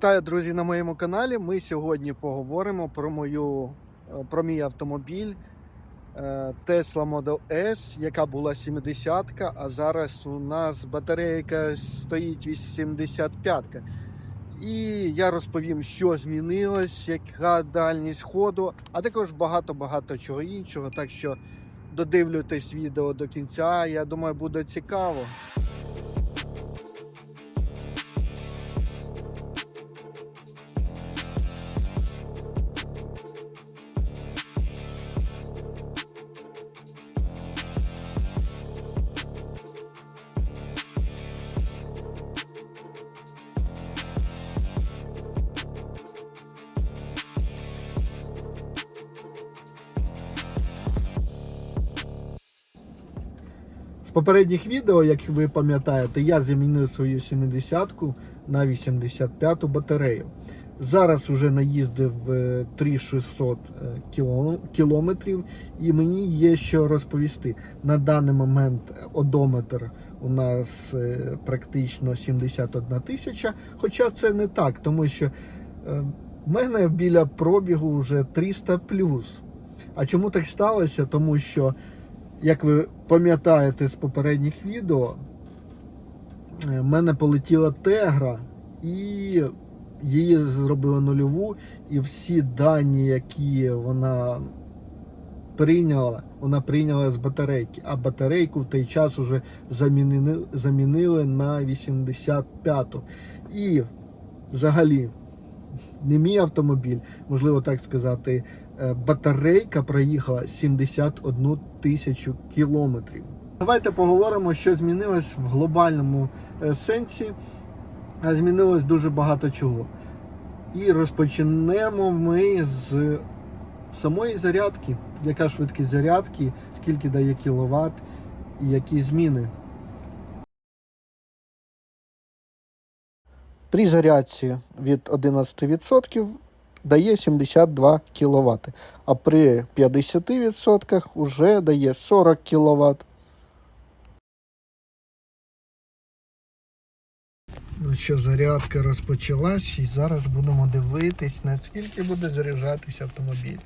Вітаю, друзі, на моєму каналі. Ми сьогодні поговоримо про мою е, про мій автомобіль е, Tesla Model S, яка була 70-ка, а зараз у нас батарейка стоїть 85-ка. І я розповім, що змінилось, яка дальність ходу, а також багато-багато чого іншого. Так що додивлюйтесь відео до кінця. Я думаю, буде цікаво. З попередніх відео, як ви пам'ятаєте, я замінив свою 70-ку на 85-ту батарею. Зараз вже наїздив е, 3600 е, кілометрів і мені є що розповісти. На даний момент одометр у нас е, практично 71 тисяча, хоча це не так, тому що е, в мене біля пробігу вже 300 плюс. А чому так сталося? Тому що як ви пам'ятаєте з попередніх відео, е, в мене полетіла тегра і її зробили нульову, і всі дані, які вона прийняла, вона прийняла з батарейки, а батарейку в той час вже замінили, замінили на 85-ту. І взагалі не мій автомобіль, можливо так сказати, батарейка проїхала 71 тисячу кілометрів. Давайте поговоримо, що змінилось в глобальному е, сенсі. А змінилось дуже багато чого. І розпочнемо ми з самої зарядки. Яка швидкість зарядки, скільки дає кіловат і які зміни. При зарядці від 11% дає 72 кВт, а при 50% вже дає 40 кВт. Ну що, зарядка розпочалась і зараз будемо дивитись, наскільки буде заряджатися автомобіль.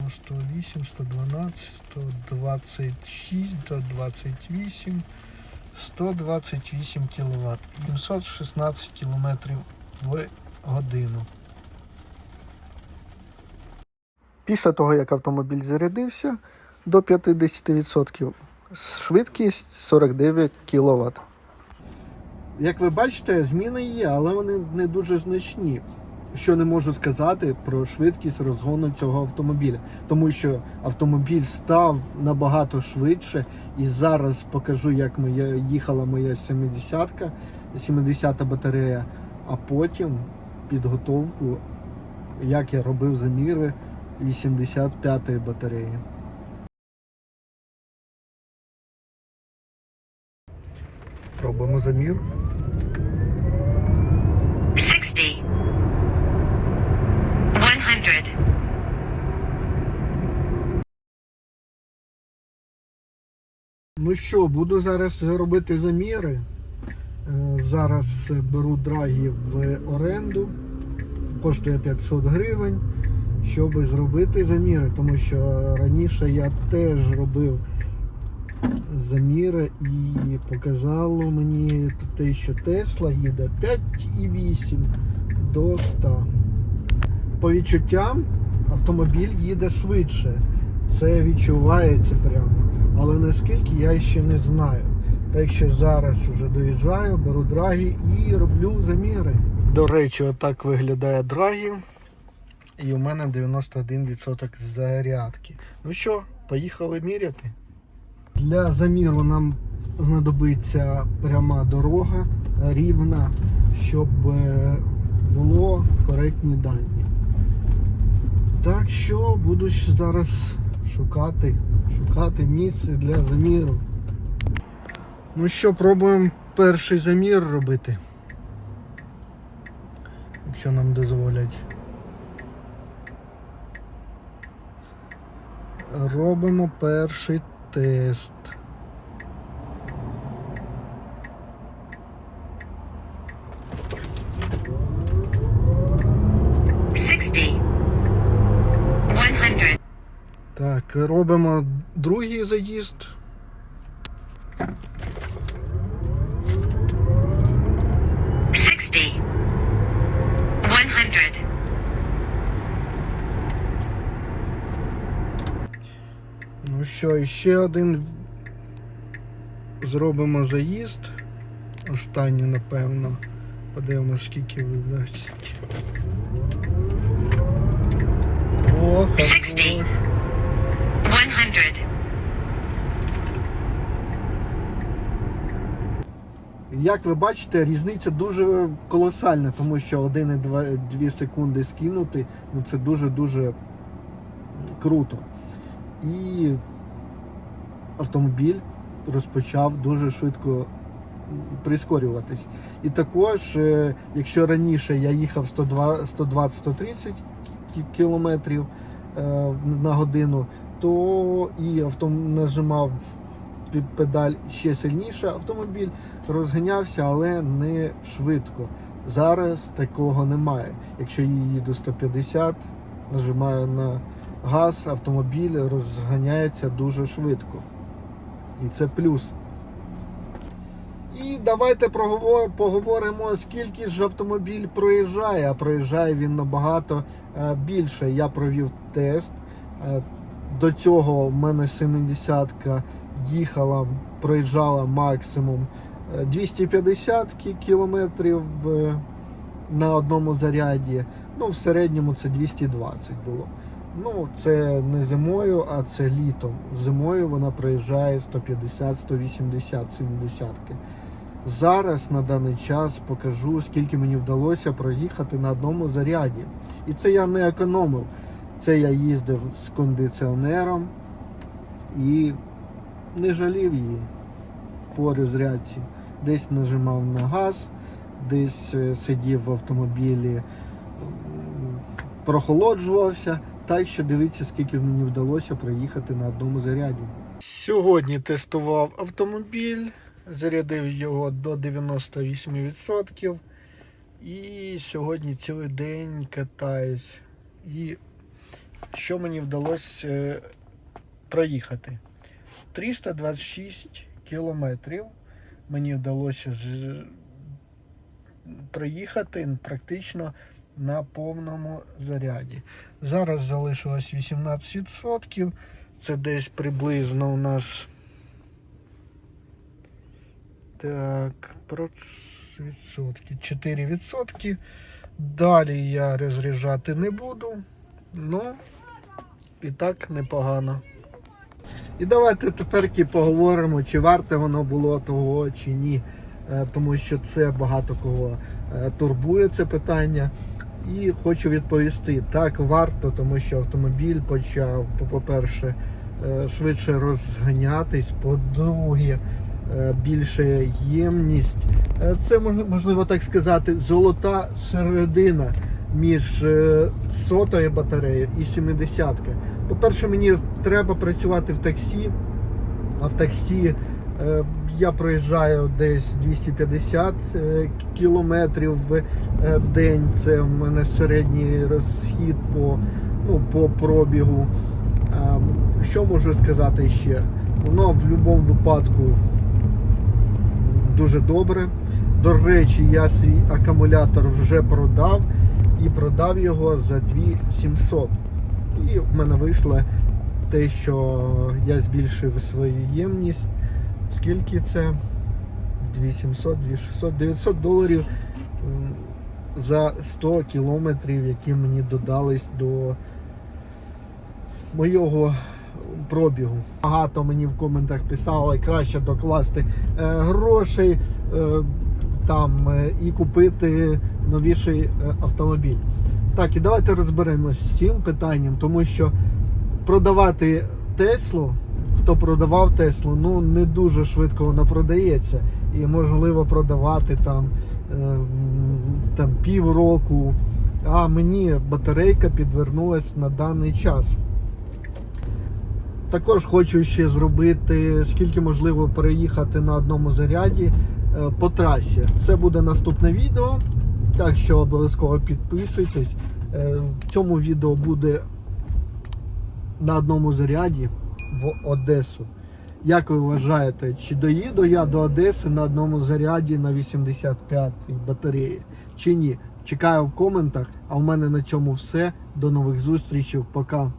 Ну, 108, 112, 126, 128, 128 кВт, 716 км в годину. Після того, як автомобіль зарядився до 50%, швидкість 49 кВт. Як ви бачите, зміни є, але вони не дуже значні. Що не можу сказати про швидкість розгону цього автомобіля, тому що автомобіль став набагато швидше, і зараз покажу, як моя їхала моя 70-ка, 70-та батарея, а потім підготовку, як я робив заміри 85-ї батареї. Робимо замір. 60 100 Ну що, буду зараз робити заміри. Е, Зараз беру драгі в оренду, коштує 500 гривень, щоб зробити заміри, тому що раніше я теж робив заміри і показало мені те, що Тесла їде 5,8 до 100. По відчуттям автомобіль їде швидше. Це відчувається прямо. Але наскільки я ще не знаю. Так що зараз вже доїжджаю, беру драгі і роблю заміри. До речі, отак виглядає драгі. І у мене 91% зарядки. Ну що, поїхали міряти. Для заміру нам знадобиться пряма дорога, рівна, щоб е, було коректні дані. Так що буду зараз шукати, шукати місце для заміру. Ну що, пробуємо перший замір робити. Якщо нам дозволять. Робимо перший тест. Так, робимо другий заїзд. Ну що, ще один зробимо заїзд. Останній, напевно. Подивимось, скільки видасть. О, хорош. Як ви бачите, різниця дуже колосальна, тому що 1,2 секунди скинути, ну це дуже-дуже круто. І автомобіль розпочав дуже швидко прискорюватись. І також, е, якщо раніше я їхав 120-130 кілометрів е, на годину, то і авто нажимав педаль ще сильніше, автомобіль розганявся, але не швидко. Зараз такого немає. Якщо я їду 150, нажимаю на газ, автомобіль розганяється дуже швидко. І це плюс. І давайте поговоримо, скільки ж автомобіль проїжджає, а проїжджає він набагато е, більше. Я провів тест. Е, До цього в мене 70-ка їхала, проїжджала максимум е, 250 кі- кілометрів е, на одному заряді. Ну, в середньому це 220 було. Ну, це не зимою, а це літом. Зимою вона проїжджає 150, 180, 70. Зараз на даний час покажу, скільки мені вдалося проїхати на одному заряді. І це я не економив. Це я їздив з кондиціонером і не жалів її по розрядці. Десь нажимав на газ, десь е, сидів в автомобілі, прохолоджувався. Так що дивіться, скільки мені вдалося проїхати на одному заряді. Сьогодні тестував автомобіль, зарядив його до 98%. І сьогодні цілий день катаюсь. І що мені вдалося е, проїхати? 326 кілометрів мені вдалося проїхати практично на повному заряді. Зараз залишилось 18%. Це десь приблизно у нас. Так, відсотки. 4 відсотки. Далі я розряджати не буду. Ну, і так непогано. І давайте тепер поговоримо, чи варте воно було того, чи ні. Е, Тому що це багато кого е, турбує це питання. І хочу відповісти, так варто, тому що автомобіль почав, по- по-перше, е, швидше розганятись, по-друге, більше ємність. Це можливо так сказати, золота середина між е, сотою батареєю і 70 По-перше, мені треба працювати в таксі, а в таксі е, я проїжджаю десь 250 е, кілометрів в е, день. Це в мене середній розхід по, ну, по пробігу. Ем, Що можу сказати ще? Воно в будь-якому випадку дуже добре. До речі, я свій акумулятор вже продав і продав його за 2700. І в мене вийшло те, що я збільшив свою ємність. Скільки це? 2700, 2600, 900 доларів за 100 кілометрів, які мені додались до моєго пробігу. Багато мені в коментах писали, краще докласти е, грошей е, там е, і купити новіший е, автомобіль. Так, і давайте розберемося з цим питанням, тому що продавати Теслу, хто продавав Теслу, ну не дуже швидко вона продається. І можливо продавати там, е, там півроку. А мені батарейка підвернулась на даний час. Також хочу ще зробити, скільки можливо переїхати на одному заряді е, по трасі. Це буде наступне відео. Так що обов'язково підписуйтесь. Е, В цьому відео буде на одному заряді в Одесу. Як ви вважаєте, чи доїду я до Одеси на одному заряді на 85 батареї, чи ні? Чекаю в коментах, а в мене на цьому все. До нових зустрічей. Пока.